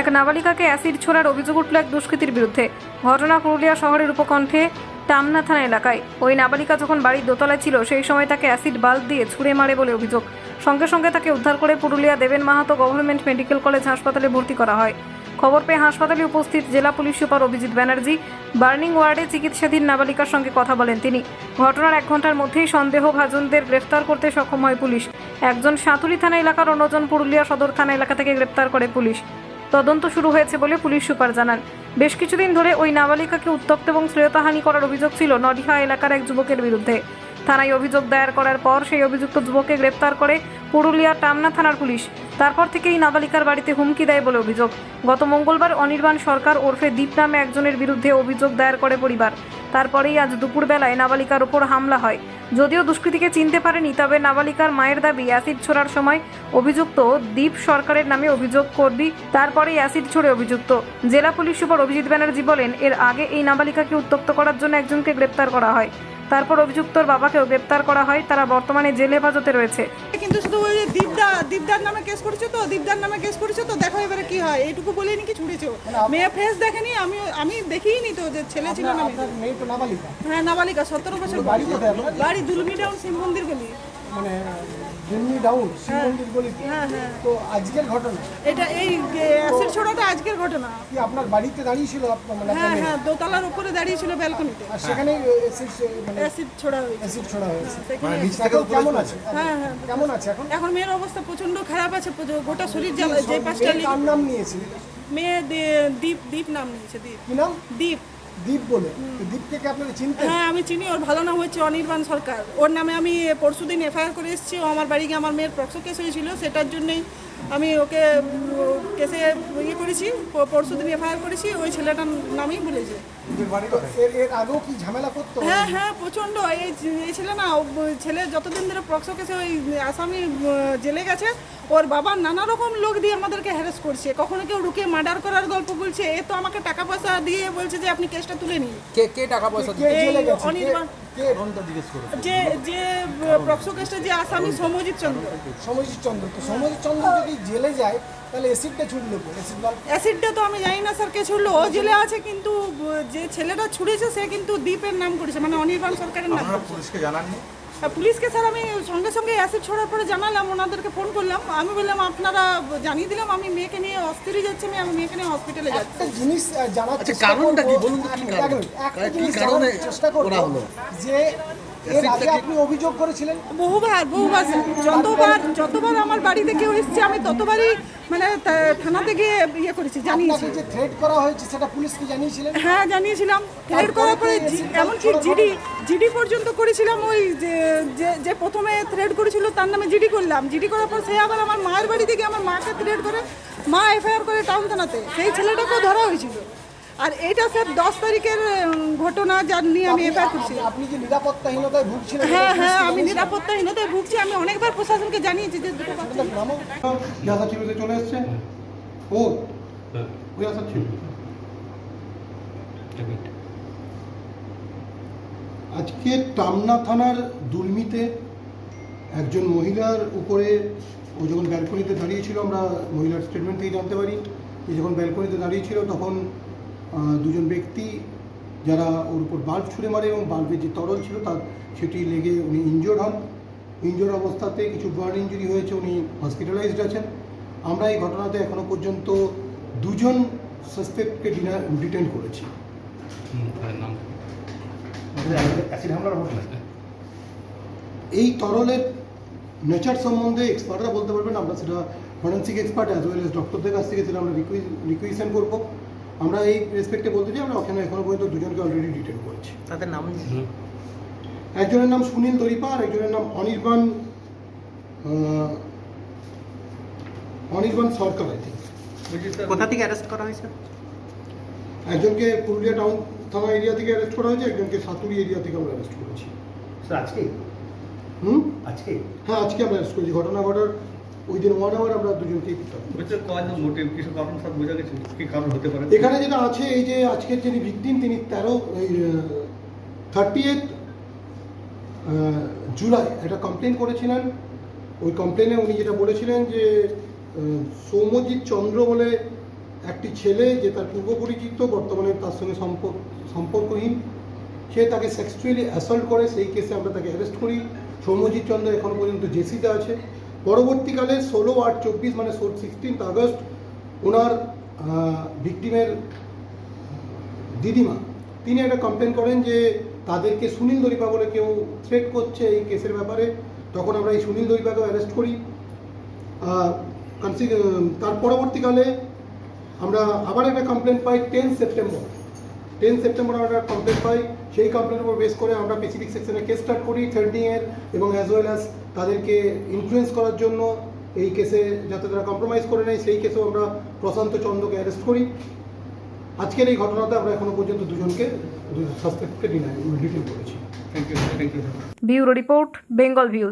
এক নাবালিকাকে অ্যাসিড ছোড়ার অভিযোগ উঠল এক দুষ্কৃতীর বিরুদ্ধে। ঘটনা পুরুলিয়া শহরের উপকণ্ঠে টামনা থানা এলাকায়। ওই নাবালিকা যখন বাড়ির দোতলায় ছিল, সেই সময় তাকে অ্যাসিড বাল্ব দিয়ে ছুঁড়ে মারে বলে অভিযোগ। সঙ্গে সঙ্গে তাকে উদ্ধার করে পুরুলিয়া দেবেন মাহাতো গভর্নমেন্ট মেডিকেল কলেজ হাসপাতালে ভর্তি করা হয়। খবর পেয়ে হাসপাতালে উপস্থিত জেলা police super Abhijit Banerjee, burning ওয়ার্ডে চিকিৎসাধীন নাবালিকার সঙ্গে কথা বলেন তিনি। ঘটনার এক ঘণ্টার মধ্যেই সন্দেহভাজনদের গ্রেফতার করতে সক্ষম হয় পুলিশ। একজন সাঁতুরি থানা এলাকার অন্যজন পুরুলিয়া সদর থানা এলাকা থেকে গ্রেপ্তার করে পুলিশ। তদন্ত শুরু হয়েছে বলে পুলিশ সুপার জানান। বেশ কিছুদিন ধরে ওই নাবালিকাকে উত্তক্ত এবং শ্রেয়তাহানি করার অভিযোগ ছিল নডিহা এলাকার এক যুবকের বিরুদ্ধে। থানায় অভিযোগ দায়ের করার পর সেই অভিযুক্ত যুবককে গ্রেপ্তার করে পুরুলিয়া টামনা থানার পুলিশ। তারপর থেকে এই নাবালিকার বাড়িতে হুমকি দেয় বলে অভিযোগ। গত মঙ্গলবার অনির্বাণ সরকার ওরফে দীপ নামে একজনের বিরুদ্ধে অভিযোগ দায়ের করে পরিবার। তারপরেই আজ দুপুরবেলায় নাবালিকার ওপর হামলা হয়। যদিও দুষ্কৃতীকে চিনতে পারেনি, তবে নাবালিকার মায়ের দাবি অ্যাসিড ছোড়ার সময় অভিযুক্ত দীপ সরকারের নামে অভিযোগ করবি, তারপরেই অ্যাসিড ছোড়ে অভিযুক্ত। জেলা পুলিশ সুপার অভিজিৎ ব্যানার্জি বলেন, এর আগে এই নাবালিকাকে উত্তক্ত করার জন্য একজনকে গ্রেপ্তার করা হয়। তারপর অভিযুক্তর বাবাকেও গ্রেপ্তার করা হয়। তারা বর্তমানে জেল হেফাজতে রয়েছে। কিন্তু শুধু ওই যে দীপদা দীপদার নামে কেস করেছ তো? দীপদার নামে কেস করেছ তো? দেখো এবারে কি হয়। এইটুকু বলেই নাকি ছুটেছো মেয়ে ফেস দেখেনি? আমি আমি দেখিনি তো যে ছেলে ছিল না মেয়ে। তো নাবালিকা। হ্যাঁ নাবালিকা সতেরো বছর বাড়ি দুলমি ডাউন শিব মন্দির গলি। মানে দিল্লি ডাউন শিব মন্দির গলিতে তো আজকের ঘটনা? এটা এই অ্যাসিড ছোড়াটা আজকের ঘটনা। কি আপনার বাড়িতে দাঁড়িয়ে ছিল আপনার মানে হ্যাঁ হ্যাঁ দোতলার উপরে দাঁড়িয়ে ছিল ব্যালকনিতে। আর সেখানে অ্যাসিড মানে অ্যাসিড ছোড়া হয়েছে। অ্যাসিড ছোড়া হয়েছে। সেখানে এখন কেমন আছে? হ্যাঁ হ্যাঁ কেমন আছে এখন? এখন মেয়ের অবস্থা প্রচণ্ড খারাপ আছে গোটা শরীর জ্বালা যে পাঁচটা মেয়ে নাম নিয়েছে মেয়ে দীপ দীপ নাম নিয়েছে দীপ। কি নাম? দীপ। দীপ বলে। দীপ থেকে আপনারা চিনতেন? হ্যাঁ আমি চিনি, ওর ভালো নাম হচ্ছে অনির্বাণ সরকার। ওর নামে আমি পরশুদিন এফআইআর করে এসেছি, ও আমার বাড়ি গিয়ে আমার মেয়ের প্রক্সো কেস হয়েছিল, সেটার জন্যই আমি ওকে কেসে ইয়ে করেছি প- পরশুদিন এফআইআর করেছি ওই ছেলেটার নামই করতো? হ্যাঁ হ্যাঁ প্রচণ্ড। এই এই ছেলে না ও ছেলে যতদিন ধরে প্রক্সো কেসে ওই আসামি জেলে গেছে ওর বাবা নানা রকম লোক দিয়ে আমাদেরকে হ্যারাস করছে। কখনো কেউ ঢুকে মার্ডার করার গল্প বলছে এ তো আমাকে টাকা পয়সা দিয়ে বলছে যে আপনি কেসটা তুলে নিন। কে কে টাকা পয়সা কে- অনির্বাণ যে যে প্রক্সো কেসটা যে আসামি সমজিৎ চন্দ্র। সমজিৎ চন্দ্র। তো সমজিৎ চন্দ্র যদি জেলে যায় তাহলে অ্যাসিডটা ছুটলো অ্যাসিডটা তো আমি জানি না স্যার কে ছুড়লো। ও জেলে আছে কিন্তু যে ছেলেটা ছুড়েছে সে কিন্তু দ্বীপের নাম করেছে মানে অনির্বাণ সরকারের নাম করেছে। পুলিশকে জানাননি? পুলিশকে স্যার আমি সঙ্গে সঙ্গে অ্যাসিড ছড়ার পরে জানালাম ওনাদেরকে ফোন করলাম আমি বললাম আপনারা জানিয়ে দিলাম আমি মেয়েকে নিয়ে অস্থির যাচ্ছি আমি আমি মেয়েকে নিয়ে হসপিটালে যাচ্ছি একটা জিনিস জানার চেষ্টা করব কারণটা কি? বলুন তো কি কারণ? একটা জিনিস কারণে জানার চেষ্টা করব যে এর আগে আপনি অভিযোগ করেছিলেন? বহুবার বহুবার যতবার যতবার আমার বাড়িতে কেউ এসছে আমি ততবারই মানে থানাতে গিয়ে ইয়ে করেছি জানিয়েছি। যে থ্রেট করা হয়েছে সেটা পুলিশকে জানিয়েছিলেন? হ্যাঁ জানিয়েছিলাম। থ্রেড করার পরে এমনকি জিডি জিডি পর্যন্ত করেছিলাম ওই যে যে- যে প্রথমে থ্রেড করেছিল তার নামে জিডি করলাম। জিডি করার পর সে আবার আমার মায়ের বাড়ি থেকে আমার মাকে থ্রেড করে মা এফআইআর করে টাউন থানাতে। সেই ছেলেটাকেও ধরা হয়েছিল। আর এইটা স্যার দশ তারিখের ঘটনা যার নিয়ে আমি এফআইআর করছি আপনি- যে নিরাপত্তাহীনতায় ভুগছিলেন হ্যাঁ হ্যাঁ আমি নিরাপত্তাহীনতায় ভুগছি আমি অনেকবার প্রশাসনকে জানিয়েছি যে দুটো বাচ্চা নামও যাতা ছিল যে চলে এসছে। ও ওই আসার ছিল। আজকে টামনা থানার দুর্মিতে একজন মহিলার উপরে ও যখন ব্যালকনিতে দাঁড়িয়েছিল আমরা মহিলার স্টেটমেন্ট থেকে জানতে পারি যে যখন ব্যালকনিতে দাঁড়িয়েছিল তখন আহ, দুজন ব্যক্তি যারা ওর উপর বাল্ব ছুঁড়ে মারে এবং বাল্বের যে তরল ছিল তার সেটি লেগে উনি ইনজোর্ড হন। ইনজোর্ড অবস্থাতে কিছু বার্ন ইঞ্জুরি হয়েছে উনি হসপিটালাইজড আছেন। আমরা এই ঘটনাতে এখনও পর্যন্ত দুজন সাসপেক্টকে ডিটেন করেছি। এই তরলের নেচার সম্বন্ধে এক্সপার্টরা বলতে পারবেন আমরা সেটা forensic expert as well as ডক্টরদের কাছ থেকে সেটা আমরা রিকুইশন করব। আমরা এই রেসপেক্টে বলতে চাই আমরা ওখানে এখনও পর্যন্ত দুজনকে অলরেডি ডিটেন করেছি। তাদের নাম একজনের নাম সুনীল দরিপা আর একজনের নাম অনির্বাণ অনির্বাণ সরকার আই থিঙ্ক কোথা থেকে অ্যারেস্ট করা হয়েছে? একজনকে পুরুলিয়া টাউন থানা এরিয়া থেকে অ্যারেস্ট করা হয়েছে একজনকে সাতুরি এরিয়া থেকে আমরা অ্যারেস্ট করেছি। স্যার আজকে? হুম? আজকে? হ্যাঁ আজকে আমরা অ্যারেস্ট করেছি। ঘটনা ঘটার ওই দিন ওয়ান আওয়ার আমরা দুজনকেই পারে? এখানে যেটা আছে এই যে আজকের যিনি ভিকটিম তিনি তেরো থার্টি এইট জুলাই একটা কমপ্লেন করেছিলেন। ওই কমপ্লেনে উনি যেটা বলেছিলেন যে সৌম্যজিৎ চন্দ্র বলে একটি ছেলে যে তার পূর্ব পরিচিত বর্তমানে তার সঙ্গে সম্পর্ক সম্পর্কহীন সে তাকে সেক্সুয়ালি অ্যাসল্ট করে। সেই কেসে আমরা তাকে অ্যারেস্ট করি। সৌম্যজিৎ চন্দ্র এখনও পর্যন্ত জেসিতে আছে। পরবর্তীকালে ষোলো আট চব্বিশ মানে সিক্সটিন্থ আগস্ট ওনার ভিকটিমের দিদিমা, তিনি একটা কমপ্লেন করেন যে তাদেরকে সুনীল দরিপা বলে কেউ থ্রেট করছে এই কেসের ব্যাপারে। তখন আমরা এই সুনীল দরিপাকেও অ্যারেস্ট করি। তার পরবর্তীকালে আমরা আবার একটা কমপ্লেন পাই টেন সেপ্টেম্বর টেন সেপ্টেম্বর আমরা একটা কমপ্লেন পাই। সেই কমপ্লেনের উপর বেস করে আমরা স্পেসিফিক সেকশনে কেস স্টার্ট করি থ্রেডিংয়ের এবং অ্যাজ ওয়েল অ্যাজ তাদেরকে ইনফ্লুয়েস করার জন্য এই কেসে যাতে তারা কম্প্রোমাইজ করে নেয় সেই কেসেও আমরা প্রশান্ত চন্দ্রকে অ্যারেস্ট করি। আজকের এই ঘটনাতে আমরা এখনও পর্যন্ত দুজনকে সাসপেক্টকে ডিনাই ডিটেল করেছি। Thank you thank you bureau report Bengal views.